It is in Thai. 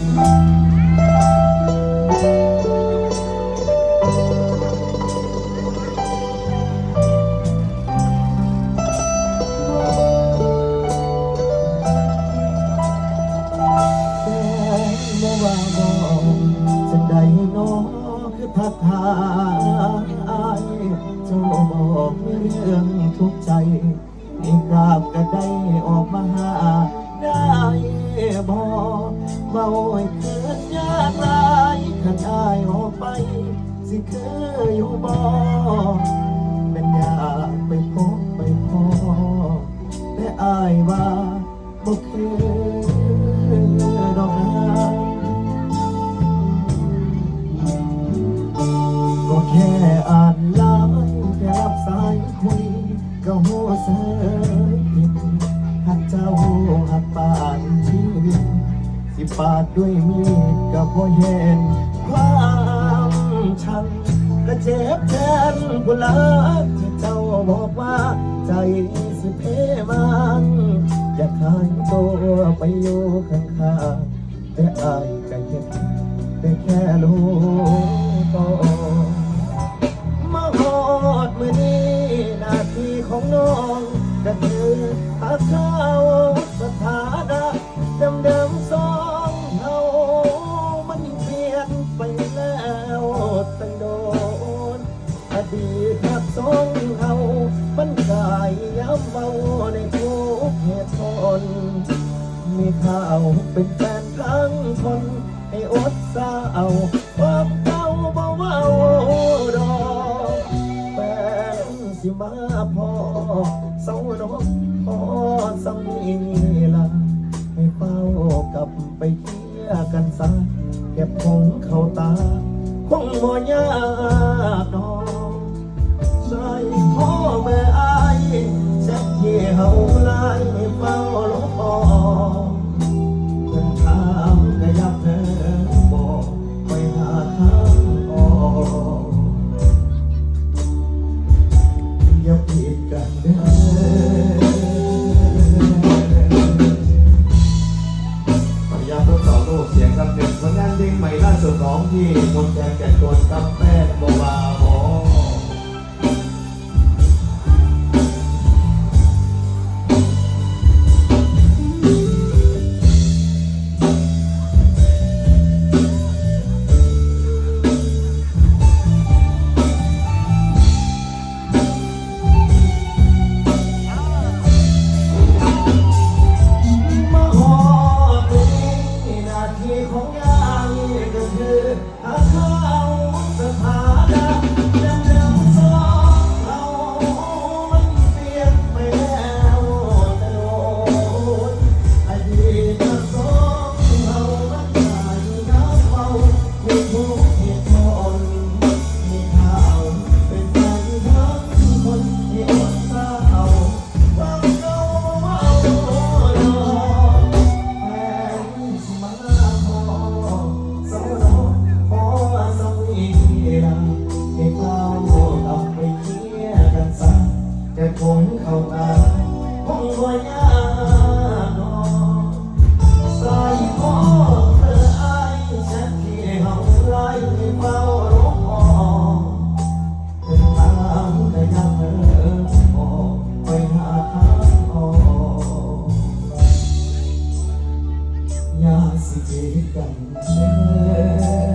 ทักทายเจ้าบอกเรื่องทุกใจนี่กราบก็ได้ออกมาหาได้บอก เมาให้เกิดยากไรขันอายออกไป สิคืออยู่บ่เป็นยากไปพบไปพอแต่อายว่าบ่คือดอกนะก็แค่อ่านไลน์แค่รับสายคุยก็หัวเสีย ที่ปาดด้วยมีดก็บ่เห็นความชันก็เจ็บแทนกุลาที่เจ้าบอกว่า ใจสิเพมันอยากหายตัวไปอยู่ข้างๆแต่อายก็เห็น มีข้าวเป็นแฟนทั้งคน ให้อดสาวความเก่าบ่เว้าดอกแฟนสิมาพอเศร้าน้องพอสามีละให้เฝ้ากลับไปเคลียร์กันซะ เด้อขออนุญาตทดสอบระบบเสียงครับเป็นผลงานเพลงใหม่ล่าสุดของที่คนแดงแก่นโกนกับแม่โมบา สิเกีดกันเด้อ